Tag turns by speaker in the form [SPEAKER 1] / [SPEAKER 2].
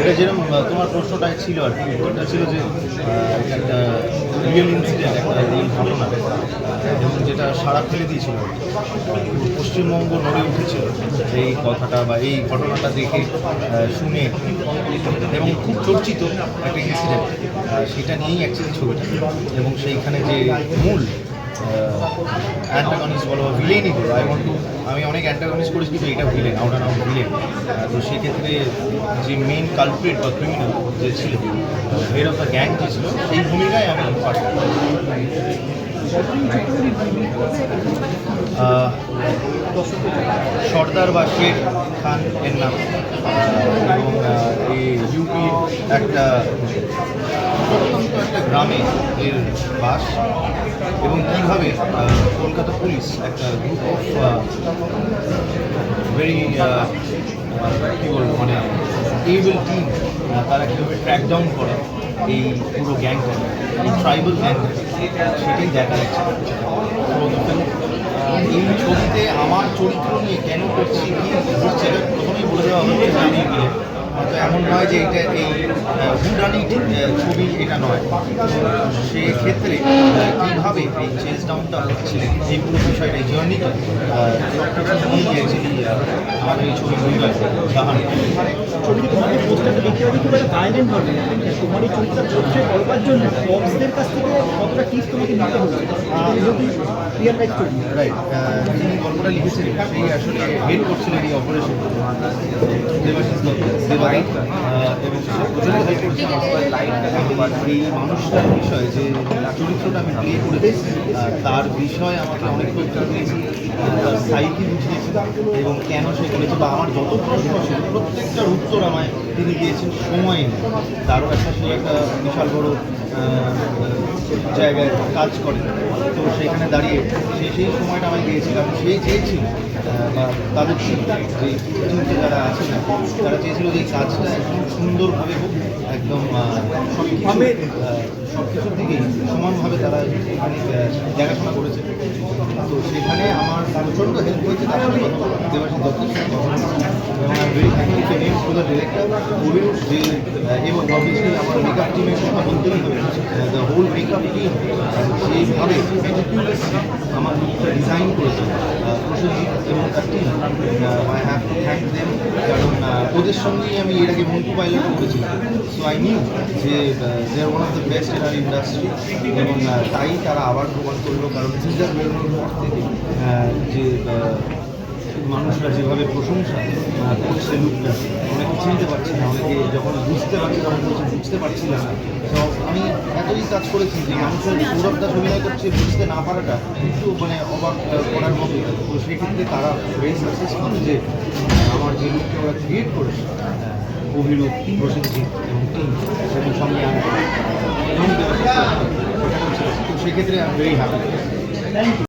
[SPEAKER 1] এটা যেরকম তোমার প্রশ্নটা ছিল আর কি উত্তরটা ছিল যে একটা রিয়েল ইনসিডেন্ট একটা রিয়েল ঘটনা এবং যেটা সারা ফেলে দিয়েছিল পশ্চিমবঙ্গ নড়ে উঠেছিল এই কথাটা বা এই ঘটনাটা দেখে শুনে, এবং খুব চর্চিত একটা ইনসিডেন্ট সেটা নিয়েই অ্যাকচুয়ালি ছবিটা। এবং সেইখানে যে মূল অ্যান্টাগনিস্ট বলো ভিলেনই বলো আই ওয়ান্ট টু আমি অনেক অ্যান্টাগনিস্ট করেছি, কিন্তু এটা villain out and out villain তো সেক্ষেত্রে যে মেন কালপ্রিট বা ক্রিমিনাল যে ছিল হেড অফ দ্য গ্যাং যে ছিল, সেই ভূমিকায় আমি পাঠ সর্দার বা শের খান এর নাম। এবং এই ইউপি একটা গ্রামে এর বাস এবং কীভাবে কলকাতা পুলিশ একটা গ্রুপ অফ ভেরি কী বলব মানে এবল টিম তারা কীভাবে ট্র্যাক ডাউন করে এই পুরো গ্যাংটা এই ট্রাইবাল গ্যাংটা সেটাই দেখা যাচ্ছে এই ছবিতে আমার চরিত্র নিয়ে কেন করছি কি ঘটছে প্রথমেই বলে দেওয়া হচ্ছে জানিয়ে হয়তো এমন নয় যে এটা এই হুডানি ছবি এটা নয়। সেক্ষেত্রে কীভাবে এই চেঞ্জ ডাউনটা হচ্ছে এই পুরো বিষয়টা জার্নিটা ডক্টর নিয়ে আমার এই ছবি
[SPEAKER 2] ছবিতে তোমার যে পোস্টারটা দেখতে পাচ্ছি খুব একটা ভায়োলেন্ট হবে তোমার এই চরিত্রটা পোস্টে করবার জন্য বক্সদের কাছ থেকে কতটা টিপস তোমাকে নিতে হবে? যদি রিয়েল লাইফ
[SPEAKER 1] রাইট যিনি গল্পটা লিখেছিলেন সেই আসলে হেড করছিলেন এই অপারেশন দেবাশিস দত্ত দেবাদা এবং সে হেল্প করছেন এই মানুষটার বিষয়ে যে চরিত্রটা আমি প্লে করেছি তার বিষয়ে আমাকে অনেক তথ্য দিয়েছে। এবং কেন সে করেছে বা আমার যত প্রশ্ন ছিল প্রত্যেকটার উত্তর আমায় তিনি দিয়েছেন সময় নেই তারও একটা সে একটা বিশাল বড় জায়গায় কাজ করে। তো সেখানে দাঁড়িয়ে সে সেই সময়টা আমি দিয়েছিল এবং সে চেয়েছিল বা তাদের যে চিন্তে যারা আছে না তারা চেয়েছিল যে এই কাজটা একদম সুন্দরভাবে হোক একদম সব কিছু সব কিছুর দিকেই সমানভাবে তারা এখানে দেখাশোনা করেছে। তো সেখানে আমার প্রচণ্ড হেল্প হয়েছে তার বলা, দেবাশিস দত্তের সাথে কথা বলা। এবং I very thankful to him to the director Abhirup যে আহ, এবং আমার ডিজাইন করেছে। প্রসেনজিৎ এবং তার team I to thank them কারণ ওদের সঙ্গেই আমি এর আগে মন্টু পাইলটও করেছিলাম সো আই নিউ যে they are one of the best in our industry এবং তাই তারা আবার প্রমাণ করল কারণ টিজার বেরোনোর পর থেকে যে মানুষরা যেভাবে প্রশংসা করছে লুকটা অনেকে চিনতে পারছি না, অনেকে যখন বুঝতে পারছে, তখন বলছে, বুঝতে পারছি না। তো আমি এতই কাজ করেছি যে মানুষের সৌরভ দাস অভিনয় করছে, বুঝতে না পারাটা একটু মানে অবাক করার মতো। তো সেক্ষেত্রে তারা ভেরি সাকসেসফুল যে, আমার যে লুকটা ওরা ক্রিয়েট করেছে অভিরূপ, প্রসেনজিৎ এবং টিম এবং সঙ্গে আমি সেক্ষেত্রে আমি ভেরি হ্যাপি
[SPEAKER 2] থ্যাংক ইউ